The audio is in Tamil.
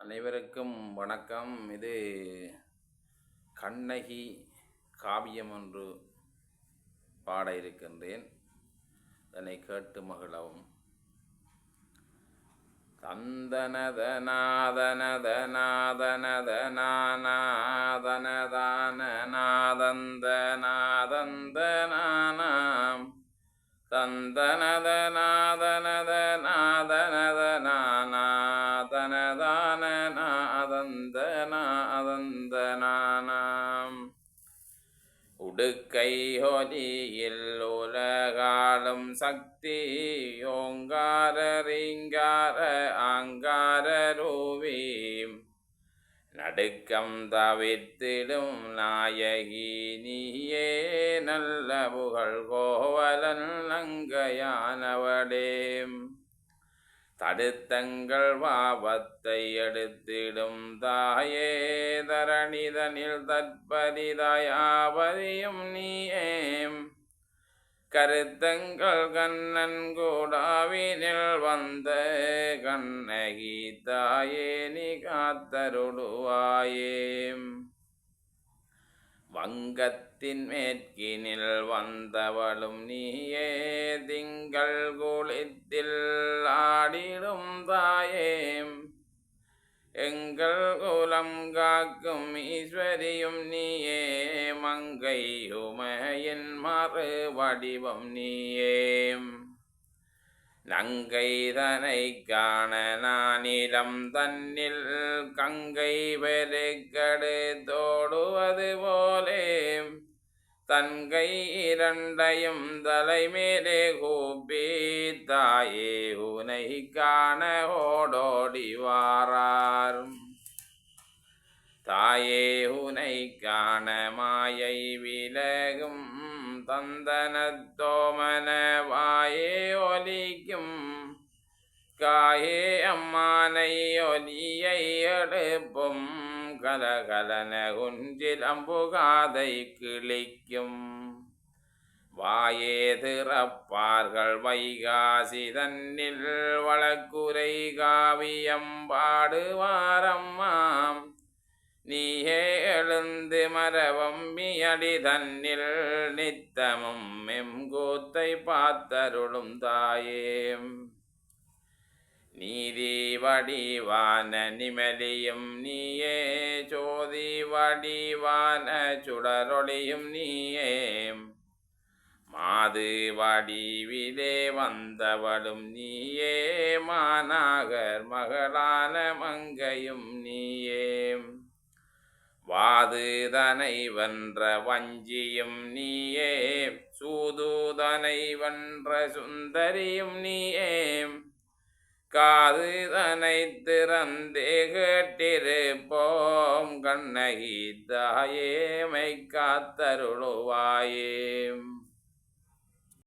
அனைவருக்கும் வணக்கம். இது கண்ணகி காவியம் என்று பாட இருக்கின்றேன். அதனை கேட்டு மகிழவும். தந்தனத நாதனத நாதனத நாதந்த நாதந்த நாதந்த நாதந்த உடுக்கை ஹொலியில் உலகாலும் சக்தி ஓங்காரரிங்கார ஆங்காரரூவீம் நடுக்கம் தவிர்த்திடும் நாயகி நீயே நல்ல புகழ் கோவலன் நங்கையானவடேம் தடுத்தங்கள் வாபத்தை எடுத்திடும் தாயே தரணிதனில் தற்பரிதாயாவதியும் நீயேம் கருத்தங்கள் கண்ணன் கூடாவினில் வந்த கண்ணகி தாயே நீ காத்தருடுவாயேம் வங்கத்தின் மேற்கினில் வந்தவளும் நீயே திங்கள் குளித்தில் ஆடிடும் தாயேம் எங்கள் குலம் காக்கும் ஈஸ்வரியும் நீயே மங்கை உமையின் மறு வடிவம் நீயேம் நங்கை தனை காண நானிலம் தன்னில் கங்கை வெறுக்கடு தோடுவது போல் தன்கை இரண்டையும் தலைமேலே கூப்பி தாயே உனை காண ஓடோடி வாரார். தாயே உனை காண மாயை விலகும் தந்தனத்தோமன வாயே ஒலிக்கும். காயே அம்மானை ஒலியை எடுப்பும் கலகலன குஞ்சில் அம்புகாதை கிளிக்கும். வாயே திறப்பார்கள் வைகாசி தன்னில் வழக்குரை காவியம் பாடுவாரம்மாம். நீயே எழுந்து மரவம் மியடி தன்னில் நித்தமும் மெம்கூத்தை பார்த்தருளும் தாயேம் நீதி வடிவான நிமலியும் நீயே ஜோதி வடிவான சுடரொளியும் நீயே. மாது வடிவிலே வந்தவளும் நீயே மாநாகர் மகளான மங்கையும் நீயே. வாதுதனை வென்ற வஞ்சியும் நீயே சூதுதனை வென்ற சுந்தரியும் நீயே. காது தனை திறந்தே கேட்டிருப்போம். கண்ணகி தாயே மை காத்தருளுவாயே